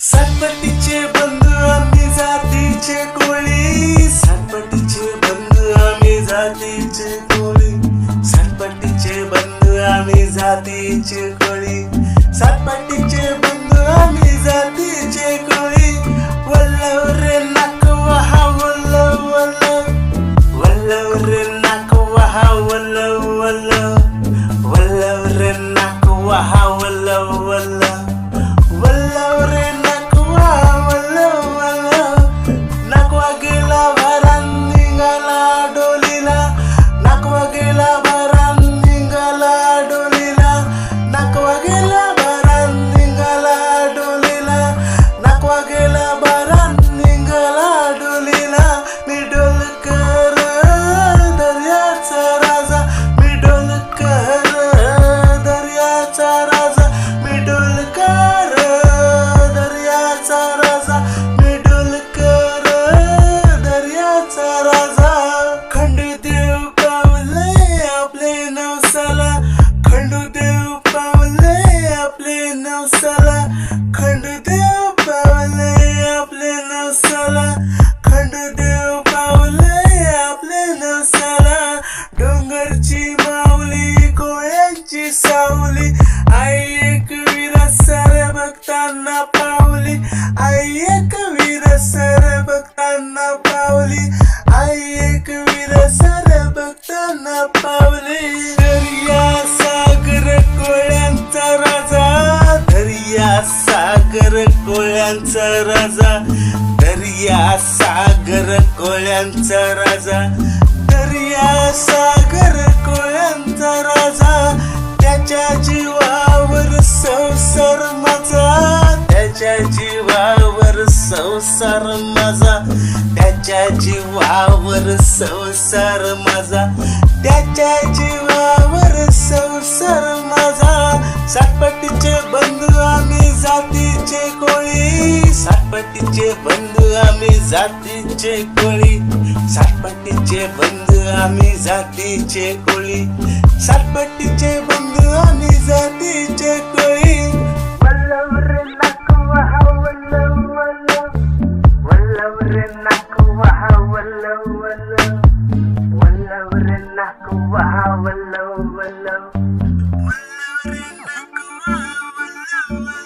सातपट्टीचे बंधू आम्ही जातीचे कोळी. सातपट्टीचे बंधू आम्ही जातीचे कोळी. सातपट्टीचे बंधू आम्ही जातीचे कोळी. सातपट्टीचे बंधू আমি জাতি যে কই ওয়াল্লাহ রে নাক ওয়াহা ওয়াল্লাহ ওয়াল্লাহ ওয়াল্লাহ রে নাক ওয়াহা ওয়াল্লাহ नवसाला खंडदेव पावले आपले नवसाला खंडदेव पावले आपले नवसाला डोंगरची माऊली कोळ्यांची सावली. आई एक वीर सर भक्तांना पावली. आई एक वीर सर भक्तांना पावली. आई एक वीर सर भक्तांना पावली. सागर कोळ्यांचा राजा दर्या सागर कोळ्यांचा राजा दर्या सागर कोळ्यांचा राजा त्याच्या जीवावर संसार माझा त्याच्या जीवावर संसार माझा त्याच्या जीवावर संसार माझा त्याच्या जीवावर संसार साठपाटीचे बंधू आम्ही जातीचे कोळी. साठपाटीचे बंधू आम्ही जातीचे कोळी. साठपाटीचे बंधू आम्ही जातीचे कोळी. Wow, wow, wow, wow.